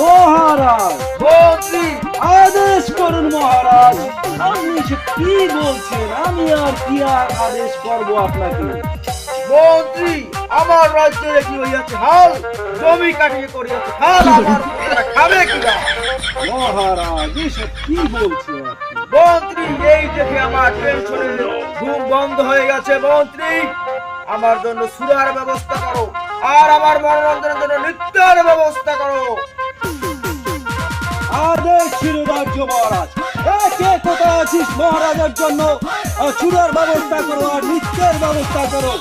মহারাজ মন্ত্রী আদেশ করুন মহারাজ। আপনি কি বলছেন? আমি আর কি আর আদেশ করব আপনাকে? মন্ত্রী আমার রাজ্যে কি হইয়াছে হাল? জমি কাটিয়ে করিয়াছে হাল আমার খাবে কিনা? মহারাজ এসব কি আপনি? মন্ত্রী এই দেখে আমার টেনশনের ঘুম বন্ধ হয়ে গেছে মন্ত্রী। আমার জন্য সুরার ব্যবস্থা করো আর আমার মনোরঞ্জনের জন্য নৃত্যের ব্যবস্থা করো। মহারাজ কে কোথায় আছিস মহারাজের জন্য? চূড়ার ব্যবস্থা করো আর নৃত্যের ব্যবস্থা করো।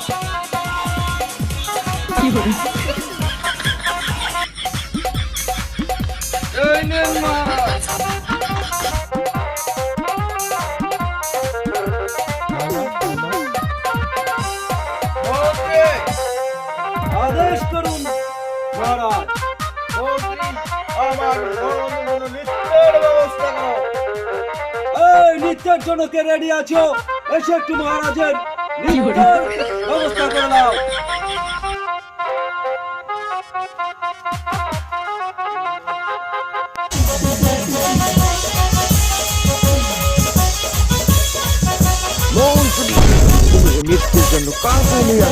আদেশ করুন মহারাজ। আমার নৃত্যের জন্য কে রেডি আছো? এসে একটু মহারাজের ব্যবস্থা করে দাও মন্ত্রী মৃত্যুর জন্য কাজ নিয়ে